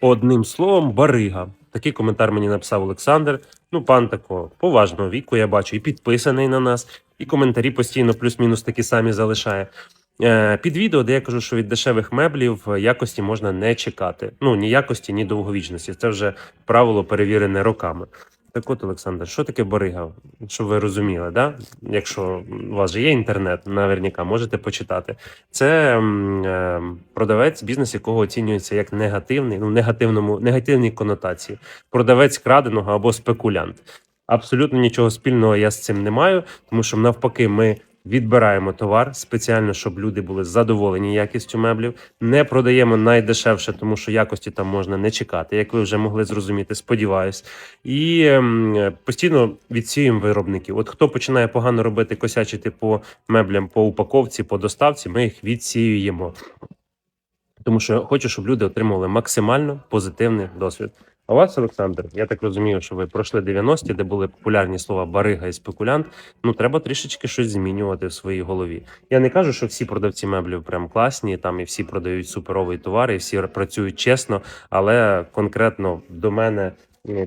Одним словом, барига. Такий коментар мені написав Олександр. Ну, пан такого поважного віку, я бачу, і підписаний на нас, і коментарі постійно плюс-мінус такі самі залишає. Е, Під відео, де я кажу, що від дешевих меблів е, якості можна не чекати. Ну, ні якості, ні довговічності. Це вже правило перевірене роками. Так от, Олександр, що таке барига? Щоб ви розуміли, да? якщо у вас же є інтернет, наверняка можете почитати. Це е, продавець, бізнес якого оцінюється як негативний, ну негативному негативній конотації, продавець краденого або спекулянт. Абсолютно нічого спільного я з цим не маю, тому що навпаки, ми відбираємо товар спеціально, щоб люди були задоволені якістю меблів. Не продаємо найдешевше, тому що якості там можна не чекати, як ви вже могли зрозуміти. Сподіваюсь, і ем, постійно відсіюємо виробників. От хто починає погано робити косячити по меблям, по упаковці, по доставці, ми їх відсіюємо. Тому що хочу, щоб люди отримували максимально позитивний досвід. А вас, Олександр, я так розумію, що ви пройшли 90-ті, де були популярні слова барига і спекулянт. Ну треба трішечки щось змінювати в своїй голові. Я не кажу, що всі продавці меблів прям класні, там і всі продають суперовий товар, і всі працюють чесно, але конкретно до мене.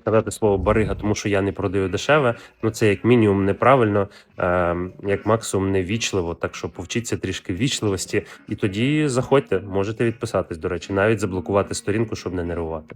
Казати слово барига, тому що я не продаю дешеве. Ну це як мінімум неправильно, е, як максимум невічливо. Так що повчіться трішки вічливості, і тоді заходьте, можете відписатись. До речі, навіть заблокувати сторінку, щоб не нервувати.